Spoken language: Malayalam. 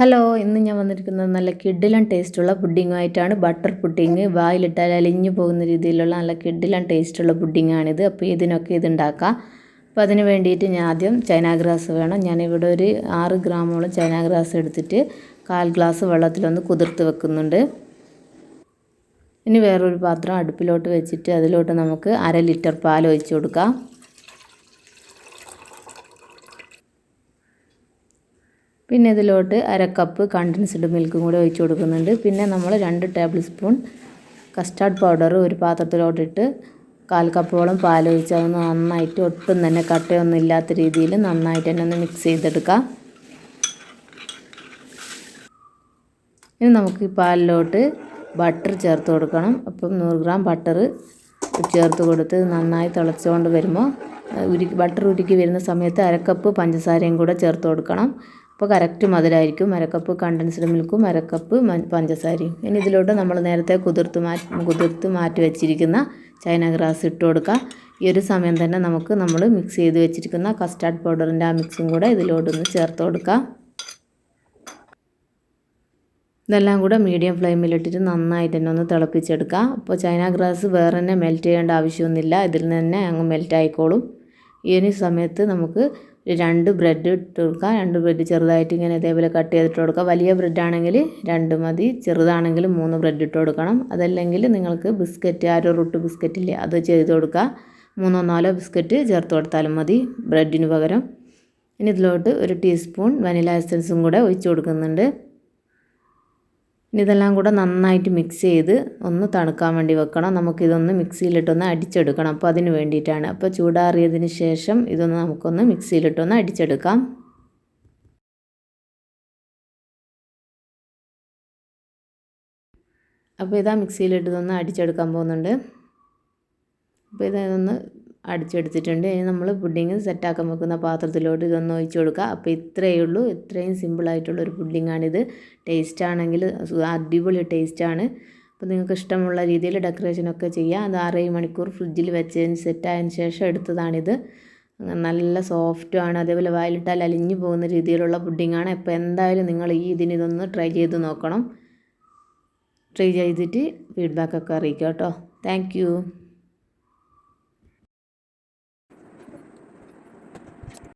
ഹലോ ഇന്ന് ഞാൻ വന്നിരിക്കുന്നത് നല്ല കിഡിലൻ ടേസ്റ്റുള്ള പുഡിങ്ങുമായിട്ടാണ്. ബട്ടർ പുഡിങ് വായിലിട്ടാൽ അലിഞ്ഞു പോകുന്ന രീതിയിലുള്ള നല്ല കിഡിലൻ ടേസ്റ്റുള്ള പുഡിങ്ങാണിത്. അപ്പോൾ ഇതിനൊക്കെ ഇതുണ്ടാക്കാം അപ്പോൾ അതിന് വേണ്ടിയിട്ട് ഞാൻ ആദ്യം ചൈന ഗ്രാസ് വേണം. ഞാനിവിടെ ഒരു ആറ് ഗ്രാമോളം ചൈന ഗ്രാസ് എടുത്തിട്ട് കാൽ ഗ്ലാസ് വെള്ളത്തിലൊന്ന് കുതിർത്ത് വെക്കുന്നുണ്ട്. ഇനി വേറൊരു പാത്രം അടുപ്പിലോട്ട് വെച്ചിട്ട് അതിലോട്ട് നമുക്ക് അര ലിറ്റർ പാൽ ഒഴിച്ച് കൊടുക്കാം. പിന്നെ ഇതിലോട്ട് അര കപ്പ് കണ്ടൻസ്ഡ് മിൽക്കും കൂടി ഒഴിച്ച് കൊടുക്കുന്നുണ്ട്. പിന്നെ നമ്മൾ രണ്ട് ടേബിൾ സ്പൂൺ കസ്റ്റാർഡ് പൗഡർ ഒരു പാത്രത്തിലോട്ടിട്ട് കാൽ കപ്പോളം പാലൊഴിച്ച് അതൊന്ന് നന്നായിട്ട് ഒട്ടും തന്നെ കട്ടയൊന്നും ഇല്ലാത്ത രീതിയിൽ നന്നായിട്ട് തന്നെ ഒന്ന് മിക്സ് ചെയ്തെടുക്കാം. ഇനി നമുക്ക് ഈ പാലിലോട്ട് ബട്ടർ ചേർത്ത് കൊടുക്കണം. അപ്പം നൂറ് ഗ്രാം ബട്ടർ ചേർത്ത് കൊടുത്ത് നന്നായി തിളച്ചുകൊണ്ട് വരുമ്പോൾ ഉരുക്കി ബട്ടർ ഉരുക്കി വരുന്ന സമയത്ത് അരക്കപ്പ് പഞ്ചസാരയും കൂടെ ചേർത്ത് കൊടുക്കണം. അപ്പോൾ കറക്റ്റ് മധുരമായിരിക്കും അരക്കപ്പ് കണ്ടൻസ്ഡ് മിൽക്കും അരക്കപ്പ് പഞ്ചസാരയും. ഇനി ഇതിലോട്ട് നമ്മൾ നേരത്തെ കുതിർത്ത് മാറ്റി കുതിർത്ത് മാറ്റി വെച്ചിരിക്കുന്ന ചൈന ഗ്രാസ് ഇട്ട് കൊടുക്കുക ഈ ഒരു സമയം തന്നെ നമുക്ക് നമ്മൾ മിക്സ് ചെയ്ത് വെച്ചിരിക്കുന്ന കസ്റ്റാർഡ് പൗഡറിന്റെ ആ മിക്സും കൂടെ ഇതിലോട്ടൊന്ന് ചേർത്ത് കൊടുക്കുക ഇതെല്ലാം കൂടെ മീഡിയം ഫ്ലെയിമിലിട്ടിട്ട് നന്നായിട്ട് തന്നെ ഒന്ന് തിളപ്പിച്ചെടുക്കുക അപ്പോൾ ചൈന ഗ്രാസ് വേറെ തന്നെ മെൽറ്റ് ചെയ്യേണ്ട ആവശ്യമൊന്നുമില്ല. ഇതിൽ തന്നെ അങ്ങ് മെൽറ്റ് ആയിക്കോളും. ഈ ഒരു സമയത്ത് നമുക്ക് രണ്ട് ബ്രെഡ് ഇട്ട് കൊടുക്കുക രണ്ട് ബ്രെഡ് ചെറുതായിട്ട് ഇങ്ങനെ ഇതേപോലെ കട്ട് ചെയ്തിട്ട് കൊടുക്കുക വലിയ ബ്രെഡ് ആണെങ്കിൽ രണ്ട് മതി ചെറുതാണെങ്കിൽ മൂന്ന് ബ്രെഡ് ഇട്ട് കൊടുക്കണം. അതല്ലെങ്കിൽ നിങ്ങൾക്ക് ബിസ്ക്കറ്റ് ആരോ റൂട്ട് ബിസ്ക്കറ്റ് ഇല്ലേ അത് ചെയ്ത് കൊടുക്കുക മൂന്നോ നാലോ ബിസ്ക്കറ്റ് ചേർത്ത് കൊടുത്താലും മതി ബ്രെഡിന് പകരം. ഇനി ഇതിലോട്ട് ഒരു ടീസ്പൂൺ വനില എസൻസും കൂടെ ഒഴിച്ച് കൊടുക്കുന്നുണ്ട്. ഇതെല്ലാം കൂടെ നന്നായിട്ട് മിക്സ് ചെയ്ത് ഒന്ന് തണുക്കാൻ വേണ്ടി വെക്കണം. നമുക്കിതൊന്ന് മിക്സിയിലിട്ടൊന്ന് അടിച്ചെടുക്കണം. അപ്പോൾ അതിന് വേണ്ടിയിട്ടാണ്. അപ്പോൾ ചൂടാറിയതിന് ശേഷം ഇതൊന്ന് നമുക്കൊന്ന് മിക്സിയിലിട്ടൊന്ന് അടിച്ചെടുക്കാം. അപ്പോൾ ഇതാ മിക്സിയിലിട്ടതൊന്ന് അടിച്ചെടുക്കാൻ പോകുന്നുണ്ട്. അപ്പോൾ ഇതൊന്ന് അടിച്ചെടുത്തിട്ടുണ്ട്. ഇനി നമ്മൾ പുഡിങ് സെറ്റാക്കാൻ വെക്കുന്ന പാത്രത്തിലോട്ട് ഇതൊന്ന് ഒഴിച്ചു കൊടുക്കുക. അപ്പോൾ ഇത്രയേ ഉള്ളൂ. ഇത്രയും സിമ്പിളായിട്ടുള്ളൊരു പുഡിങ്ങാണിത്. ടേസ്റ്റ് ആണെങ്കിൽ അടിപൊളി ടേസ്റ്റാണ് അപ്പോൾ നിങ്ങൾക്ക് ഇഷ്ടമുള്ള രീതിയിൽ ഡെക്കറേഷനൊക്കെ ചെയ്യാം. അത് ആറേ മണിക്കൂർ ഫ്രിഡ്ജിൽ വെച്ചതിന് സെറ്റായതിന് ശേഷം എടുത്തതാണിത്. നല്ല സോഫ്റ്റുമാണ് അതേപോലെ വായിലിട്ടാൽ അലിഞ്ഞു പോകുന്ന രീതിയിലുള്ള പുഡിങ്ങാണ്. അപ്പോൾ എന്തായാലും നിങ്ങൾ ഈ ഇതിന് ഇതൊന്ന് ട്രൈ ചെയ്ത് നോക്കണം. ട്രൈ ചെയ്തിട്ട് ഫീഡ്ബാക്കൊക്കെ അറിയിക്കാം കേട്ടോ. താങ്ക്